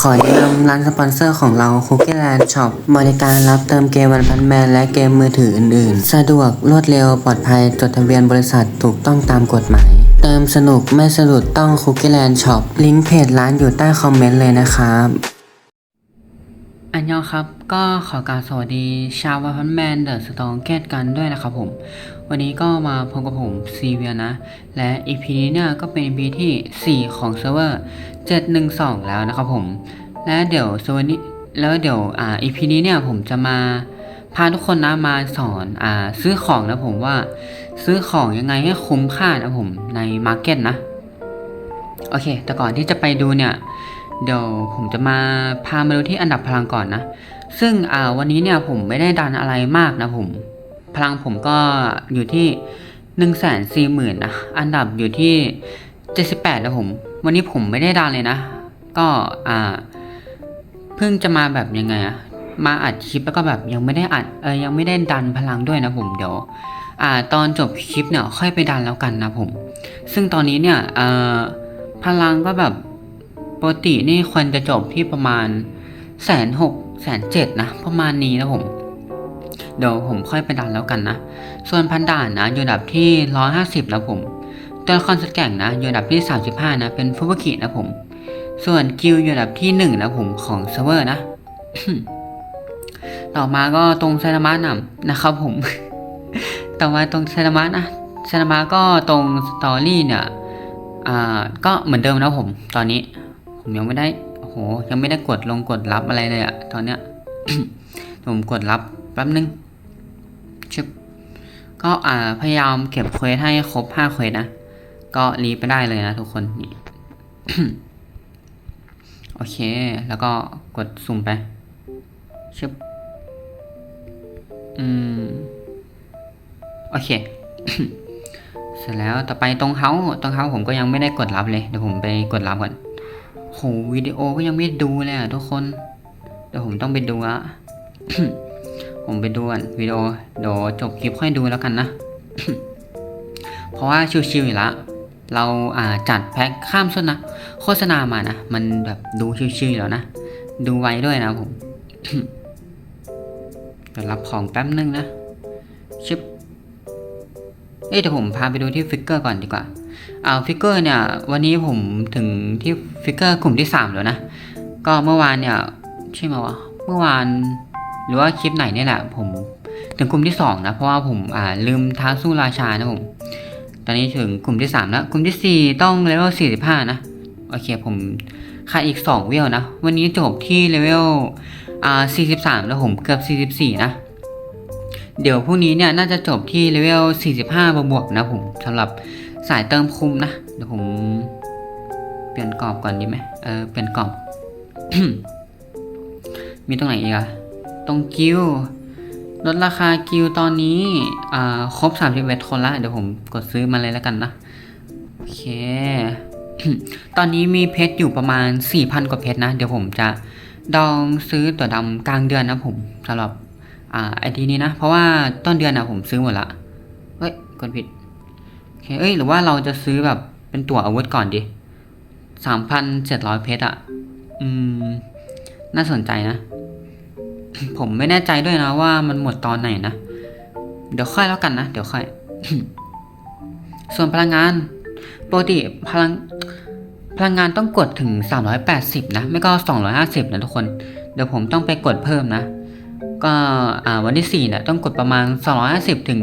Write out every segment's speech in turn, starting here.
ขอแนะนำร้านสปอนเซอร์ของเราคุกกี้แลนด์ช็อปบริการรับเติมเกมวันพันแมนและเกมมือถืออื่นๆ สะดวกรวดเร็วปลอดภัยจดทะเบียนบริษัทถูกต้องตามกฎหมาย เติมสนุกไม่สะดุดต้องคุกกี้แลนด์ช็อปลิงก์เพจร้านอยู่ใต้คอมเมนต์เลยนะครับ อันยองครับ ก็ขอกรารสวัสดีชาววันพันแมนเดอะสตองเกตกันด้วยนะครับผม วันนี้ก็มาพบกับผมซีเวียนะ และ EP นี้เนี่ยก็เป็น EP ที่ 4 ของเซิร์ฟเวอร์ 712 แล้วนะครับผม และเดี๋ยวส่วนนี้แล้วเดี๋ยวอ่า EP นี้เนี่ยผมจะมาพาทุกคนนะมาสอนอ่าซื้อของนะผมว่าซื้อของยังไงให้คุ้มค่านะผมในมาร์เก็ตนะ โอเค แต่ก่อนที่จะไปดูเนี่ย เดี๋ยวผมจะมาพามาดูที่อันดับพลังก่อนนะ ซึ่งอ่าวันนี้เนี่ยผมไม่ได้ดันอะไรมากนะผม พลังผมก็อยู่ที่หนึ่งแสนสี่หมื่นนะ อันดับอยู่ที่เจ็ดสิบแปดนะผม วันนี้ผมไม่ได้ดันเลยนะ ก็อ่าเพิ่งจะมาแบบยังไงอะมาอัดคลิปแล้วก็แบบยังไม่ได้อัดเออยังไม่ได้ดันพลังด้วยนะผมเดี๋ยวอ่าตอนจบคลิปเนี่ยค่อยไปดันแล้วกันนะผม ซึ่งตอนนี้เนี่ยเออพลังก็แบบ กตินี่ควรจะจบที่ประมาณแสนหกแสนเจ็ดนะ ประมาณนี้นะผม เดี๋ยวผมค่อยไปดันแล้วกันนะ ส่วนพันด่านนะอยู่อันดับที่ร้อยห้าสิบนะผมตัวละครสุดแก่งนะอยู่อันดับที่สามสิบห้านะ เป็นฟุบกินะผม ส่วนกิลอยู่อันดับที่หนึ่งนะผมของเซิร์ฟเวอร์นะ ต่อมาก็ตรงไซนามะนะนะครับผม ต่อมาตรงไซนามะนะไซนามะก็ตรงสตอรี่เนี่ย อ่า ก็เหมือนเดิมนะผม ตอนนี้ ผมยังไม่ได้โอ้โหยังไม่ได้กดลงกดรับอะไรเลยอะตอนเนี้ยผมกดรับแป๊บนึงชึบก็อ่าพยายามเก็บเควสให้ครบห้าเควสนะ ก็รีบไปได้เลยนะทุกคนนี่โอเค แล้วก็กดสุ่มไปชึบอืม โอเค เสร็จแล้วต่อไปตรงเฮาตรงเฮาผมก็ยังไม่ได้กดรับเลย เดี๋ยวผมไปกดรับก่อน โหวิดีโอก็ยังไม่ดูเลยอะทุกคน เดี๋ยวผมต้องไปดูอะผมไปดูก่อนวิดีโอเดี๋ยวจบคลิปค่อยดูแล้วกันนะ เพราะว่าชิวๆอยู่ละเราอ่าจัดแพ็คข้ามโฆษณาโฆษณามานะ มันแบบดูชิวๆอยู่แล้วนะ ดูไว้ด้วยนะผมเดี๋ยวรับของแป๊บนึงนะชิปเอ้ยเดี๋ยวผมพาไปดูที่ฟิกเกอร์ก่อนดีกว่า อ่าฟิกเกอร์เนี่ยวันนี้ผมถึงที่ฟิกเกอร์กลุ่มที่สามแล้วนะ ก็เมื่อวานเนี่ยใช่ไหมวะเมื่อวานหรือว่าคลิปไหนเนี่ยแหละผมถึงกลุ่มที่สองนะ เพราะว่าผมอ่าลืมท้าสู้ราชานะผมตอนนี้ถึงกลุ่มที่สามแล้ว กลุ่มที่สี่ต้องเลเวลสี่สิบห้านะ โอเคผมขาดอีกสองเวลนะ วันนี้จบที่เลเวลอ่าสี่สิบสามแล้วผมเกือบสี่สิบสี่นะ เดี๋ยวพรุ่งนี้เนี่ยน่าจะจบที่เลเวล 45 บวกๆนะผมสำหรับสายเติมคุมนะ เดี๋ยวผม เปลี่ยนกรอบก่อนดีไหมเออเปลี่ยนกรอบ มีตรงไหนอีกอะตรงกิวลดราคากิวตอนนี้อ่าครบ31คนละ เดี๋ยวผมกดซื้อมาเลยแล้วกันนะ โอเค ตอนนี้มีเพชรอยู่ประมาณ 4,000 กว่าเพชรนะ เดี๋ยวผมจะดองซื้อตัวดำกลางเดือนนะผมสำหรับ อ่าไอทีนี้นะ เพราะว่าต้นเดือนนะผมซื้อหมดละเฮ้ยกดผิดโอเคเอ้ยหรือว่าเราจะซื้อแบบเป็นตั๋วอาวุธก่อนดิสามพันเจ็ดร้อยเพชรอะอืม น่าสนใจนะ ผมไม่แน่ใจด้วยนะว่ามันหมดตอนไหนนะ เดี๋ยวค่อยแล้วกันนะ เดี๋ยวค่อย ส่วนพลังงานปกติพลังพลังงานต้องกดถึง 380 นะ ไม่ก็ 250 นะทุกคน เดี๋ยวผมต้องไปกดเพิ่มนะ ก็วันที่4เนี่ยต้องกดประมาณ 250ถึง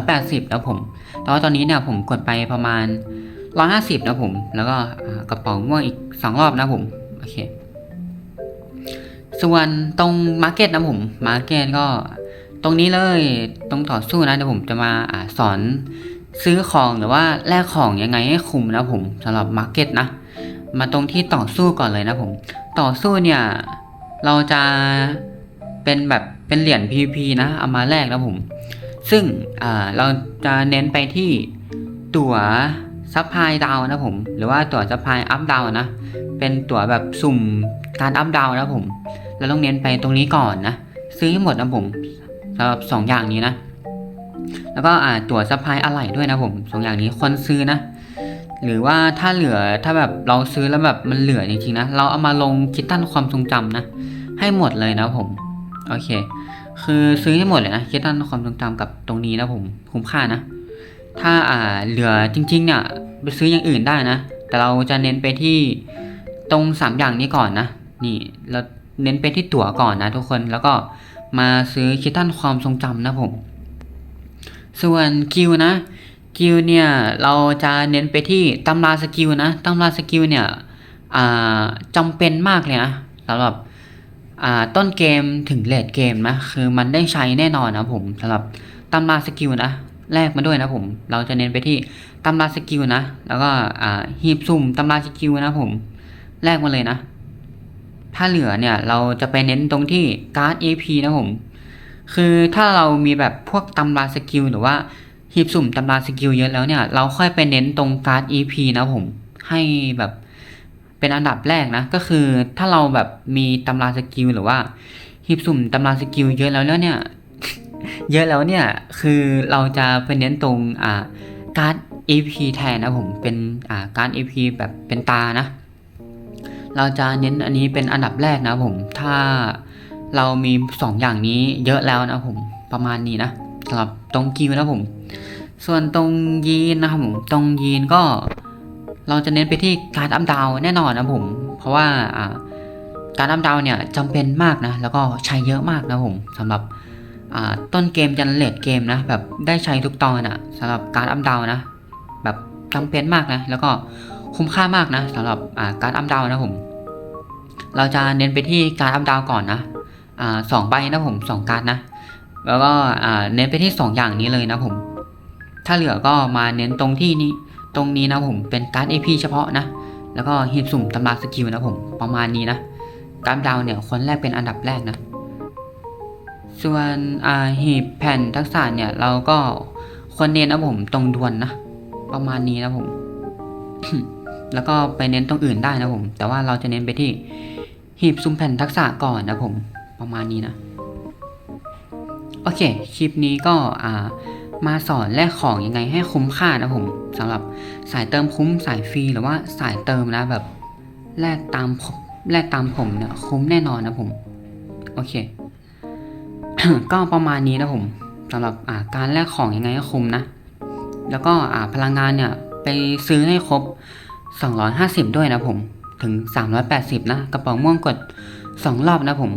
380แล้วผมแล้วตอนนี้เนี่ยผมกดไปประมาณ 150นะผม แล้วก็กระเป๋าม่วงอีก 2 รอบนะผม โอเค ส่วนตรงมาร์เก็ตนะผมมาร์เก็ตก็ตรงนี้เลยตรงต่อสู้นะเดี๋ยวผมจะมาอาสอนซื้อของหรือว่าแลกของยังไงให้คุ้มนะผมสำหรับมาร์เก็ตนะ มาตรงที่ต่อสู้ก่อนเลยนะผม ต่อสู้เนี่ย เราจะ เป็นแบบเป็นเหรียญ PVP นะเอามาแลกนะผม ซึ่งเราจะเน้นไปที่ตั๋วซัพพลายดาวนะผม หรือว่าตั๋วซัพพลายอัพดาวนะ เป็นตั๋วแบบสุ่มการอัพดาวนะผม เราต้องเน้นไปตรงนี้ก่อนนะ ซื้อให้หมดนะผมสำหรับสองอย่างนี้นะ แล้วก็ตั๋วซัพพลายอะไหล่ด้วยนะผมสองอย่างนี้คนซื้อนะ หรือว่าถ้าเหลือถ้าแบบเราซื้อแล้วแบบมันเหลือจริงๆนะ เราเอามาลงคิดตั้นความทรงจำนะ ให้หมดเลยนะผม โอเค คือซื้อให้หมดเลยนะคิดตั้นความทรงจำกับตรงนี้นะผมคุ้มค่านะ ถ้าอ่าเหลือจริง ๆ เนี่ยไปซื้ออย่างอื่นได้นะ แต่เราจะเน้นไปที่ตรงสามอย่างนี้ก่อนนะ นี่เราเน้นไปที่ตั๋วก่อนนะทุกคนแล้วก็มาซื้อคิดตั้นความทรงจำนะผม ส่วนกิลนะกิลเนี่ยเราจะเน้นไปที่ตำราสกิลนะตำราสกิลเนี่ยอ่าจำเป็นมากเลยนะสำหรับ ต้นเกมถึงเลดเกมนะคือมันได้ใช้แน่นอนนะผมสำหรับตำราสกิลนะแลกมาด้วยนะผม เราจะเน้นไปที่ตำราสกิลนะ แล้วก็อ่าหีบสุ่มตำราสกิลนะผมแลกมาเลยนะ ถ้าเหลือเนี่ยเราจะไปเน้นตรงที่การ์ด AP นะผม คือถ้าเรามีแบบพวกตำราสกิลหรือว่าหีบสุ่มตำราสกิลเยอะแล้วเนี่ย เราค่อยไปเน้นตรงการ์ด EP นะผม ให้แบบ เป็นอันดับแรกนะ ก็คือถ้าเราแบบมีตำราสกิลหรือว่าหีบสุ่มตำราสกิลเยอะแล้วแล้วเนี่ย เยอะแล้วเนี่ย คือเราจะไปเน้นตรงอ่าการ์ด EP แทนนะผมเป็นอ่าการ์ด EP แบบเป็นตานะ เราจะเน้นอันนี้เป็นอันดับแรกนะผม ถ้าเรามีสองอย่างนี้เยอะแล้วนะผมประมาณนี้นะสำหรับตรงกิวนะผม ส่วนตรงยีนนะครับผมตรงยีนก็ เราจะเน้นไปที่การอัพดาวแน่นอนนะผม เพราะว่าการอัพดาวเนี่ยจำเป็นมากนะ แล้วก็ใช้เยอะมากนะผมสำหรับต้นเกมยันเลดเกมนะ แบบได้ใช้ทุกตอนอะสำหรับการอัพดาวนะ แบบจำเป็นมากนะ แล้วก็คุ้มค่ามากนะสำหรับการอัพดาวนะผม เราจะเน้นไปที่การอัพดาวก่อนนะสองใบนะผมสองการ์ดนะ แล้วก็เน้นไปที่สองอย่างนี้เลยนะผม ถ้าเหลือก็มาเน้นตรงที่นี้ ตรงนี้นะผมเป็นการ์ด AP เฉพาะนะ แล้วก็หีบสุ่มตำราสกิลนะผมประมาณนี้นะการดาวเนี่ยคนแรกเป็นอันดับแรกนะ ส่วนอาหีบแผ่นทักษะเนี่ยเราก็ควรเน้นนะผมตรงดวนนะ ประมาณนี้นะผม แล้วก็ไปเน้นตรงอื่นได้นะผม แต่ว่าเราจะเน้นไปที่หีบซุ่มแผ่นทักษะก่อนนะผมประมาณนี้นะ โอเค คลิปนี้ก็อ่า มาสอนแลกของยังไงให้คุ้มค่านะผมสำหรับสายเติมคุ้มสายฟรีหรือว่าสายเติมนะแบบแลกตามผมแลกตามผมเนี่ยคุ้มแน่นอนนะผมโอเค ก็ประมาณนี้นะผมสำหรับการแลกของยังไงให้คุ้มนะ แล้วก็พลังงานเนี่ยไปซื้อให้ครบ 250 ด้วยนะผมถึง 380 นะกระเป๋าม่วงกด 2 รอบนะผม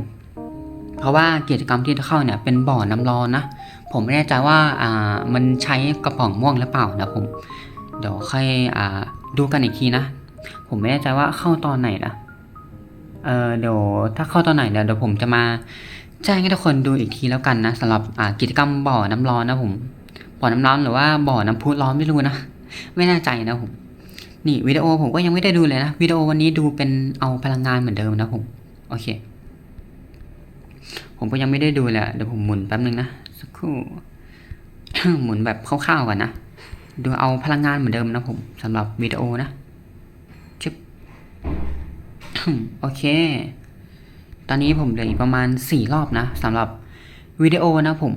เพราะว่ากิจกรรมที่จะเข้าเนี่ยเป็นบ่อน้ำร้อนนะ ผมไม่แน่ใจว่าอ่ามันใช้กระป๋องม่วงหรือเปล่านะผมเดี๋ยวค่อยอ่าดูกันอีกทีนะ ผมไม่แน่ใจว่าเข้าตอนไหนนะเออเดี๋ยวถ้าเข้าตอนไหนเนี่ยเดี๋ยวผมจะมาแจ้งให้ทุกคนดูอีกทีแล้วกันนะสำหรับอ่ากิจกรรมบ่อน้ำร้อนนะผมบ่อน้ำร้อนหรือว่าบ่อน้ำพุร้อนไม่รู้นะไม่แน่ใจนะผมนี่วิดีโอผมก็ยังไม่ได้ดูเลยนะวิดีโอวันนี้ดูเป็นเอาพลังงานเหมือนเดิมนะผมโอเค ผมก็ยังไม่ได้ดูเลยอะเดี๋ยวผมหมุนแป๊บนึงนะ สักครู่หมุนแบบคร่าวๆก่อนนะดูเอาพลังงานเหมือนเดิมนะผมสำหรับวิดีโอนะชึบโอเค ตอนนี้ผมเหลืออีกประมาณสี่รอบนะสำหรับวิดีโอนะผม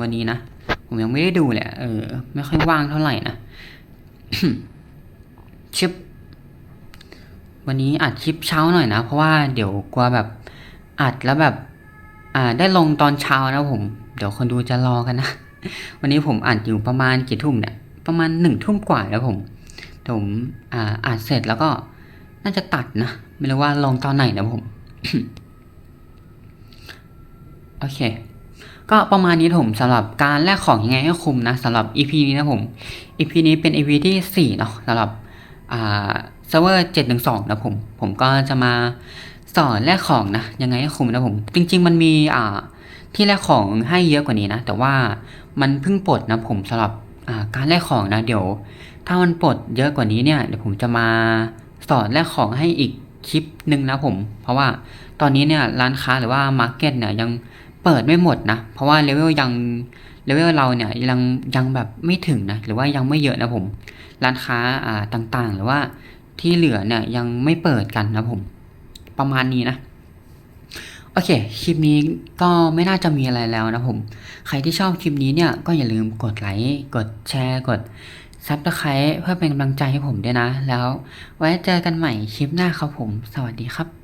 วันนี้นะ ผมยังไม่ได้ดูเลยอะเออ ไม่ค่อยว่างเท่าไหร่นะชึบวันนี้อัดคลิปเช้าหน่อยนะ เพราะว่าเดี๋ยวกลัวแบบอัดแล้วแบบ อ่าได้ลงตอนเช้านะผม เดี๋ยวคนดูจะรอกันนะ วันนี้ผมอัดอยู่ประมาณกี่ทุ่มเนี่ย ประมาณหนึ่งทุ่มกว่าแล้วผมผมอ่าอัดเสร็จแล้วก็น่าจะตัดนะ ไม่รู้ว่าลงตอนไหนนะผม โอเค ก็ประมาณนี้ผมสำหรับการแลกของยังไงให้คุ้มนะสำหรับ EP นี้นะผม EP นี้เป็น EP ที่4เนาะสำหรับอ่าเซิร์ฟเวอร์712นะผม ผมก็จะมา สอนแลกของนะยังไงให้คุ้มนะผม จริง ๆ มันมีอ่าที่แลกของให้เยอะกว่านี้นะ แต่ว่ามันเพิ่งปลดนะผมสำหรับอ่าการแลกของนะเดี๋ยว ถ้ามันปลดเยอะกว่านี้เนี่ยเดี๋ยวผมจะมาสอนแลกของให้อีกคลิปหนึ่งนะผม เพราะว่าตอนนี้เนี่ยร้านค้าหรือว่ามาร์เก็ตเนี่ยยังเปิดไม่หมดนะ เพราะว่าเลเวลยังเลเวลเราเนี่ยยังยังแบบไม่ถึงนะหรือว่ายังไม่เยอะนะผม ร้านค้าอ่าต่างๆ หรือว่าที่เหลือเนี่ยยังไม่เปิดกันนะผม ประมาณนี้นะ โอเค คลิปนี้ก็ไม่น่าจะมีอะไรแล้วนะผม ใครที่ชอบคลิปนี้เนี่ยก็อย่าลืมกดไลค์ กดแชร์ กดซับสไครต์เพื่อเป็นกำลังใจให้ผมด้วยนะ แล้วไว้เจอกันใหม่คลิปหน้าครับผม สวัสดีครับ